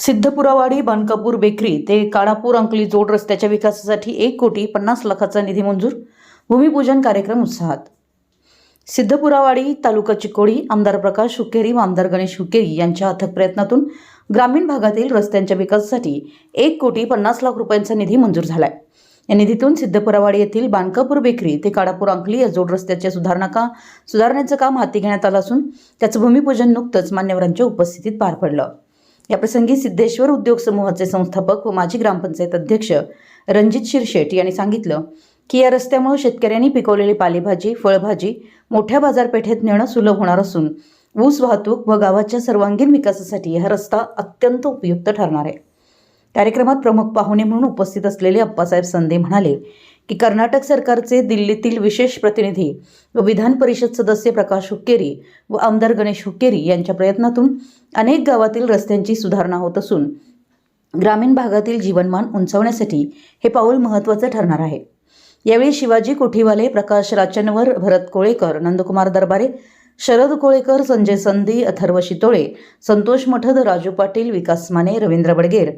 सिद्धपुरावाडी बानकापूर bakery ते काळापूर अंकली जोड रस्त्याच्या विकासासाठी एक कोटी पन्नास लाखाचा निधी मंजूर. भूमिपूजन कार्यक्रम उत्साहात. सिद्धपुरावाडी तालुका चिकोडी आमदार प्रकाश हुकेरी व आमदार गणेश हुकेरी यांच्या अथक प्रयत्नातून ग्रामीण भागातील रस्त्यांच्या विकासासाठी एक कोटी पन्नास लाख रुपयांचा निधी मंजूर झाला आहे या निधीतून सिद्धपुरावाडी येथील बानकापूर बेकरी ते काळापूर अंकली या जोड रस्त्याचे सुधारणा का सुधारण्याचं काम हाती घेण्यात आलं असून त्याचं भूमिपूजन नुकतंच मान्यवरांच्या उपस्थितीत पार पडलं. याप्रसंगी सिद्धेश्वर उद्योग समूहाचे संस्थापक व माजी ग्रामपंचायत अध्यक्ष रणजित शिरशेट यांनी सांगितलं की या रस्त्यामुळे शेतकऱ्यांनी पिकवलेली पालेभाजी फळभाजी मोठ्या बाजारपेठेत नेणं सुलभ होणार असून ऊस वाहतूक व गावाच्या सर्वांगीण विकासासाठी हा रस्ता अत्यंत उपयुक्त ठरणार आहे. कार्यक्रमात प्रमुख पाहुणे म्हणून उपस्थित असलेले अप्पासाहेब संदे म्हणाले की कर्नाटक सरकारचे दिल्लीतील विशेष प्रतिनिधी व विधान परिषद सदस्य प्रकाश हुक्केरी व आमदार गणेश हुक्केरी यांच्या प्रयत्नातून अनेक गावातील रस्त्यांची सुधारणा होत असून ग्रामीण भागातील जीवनमान उंचावण्यासाठी हे पाऊल महत्त्वाचं ठरणार आहे. यावेळी शिवाजी कोठीवाले प्रकाश राचनवर भरत कोळेकर नंदकुमार दरबारे शरद कोळेकर संजय संधी अथर्व शितोळे संतोष मठद राजू पाटील विकास माने रवींद्र बडगेर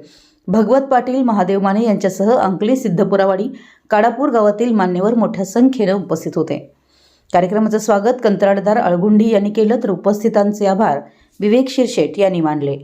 भगवत पाटील महादेव माने यांच्यासह अंकली सिद्धपुरावाडी काडापूर गावातील मान्यवर मोठ्या संख्येनं उपस्थित होते. कार्यक्रमाचं स्वागत कंत्राटदार अळगुंडी यांनी केलं तर उपस्थितांचे आभार विवेक शिरशेट यांनी मानले.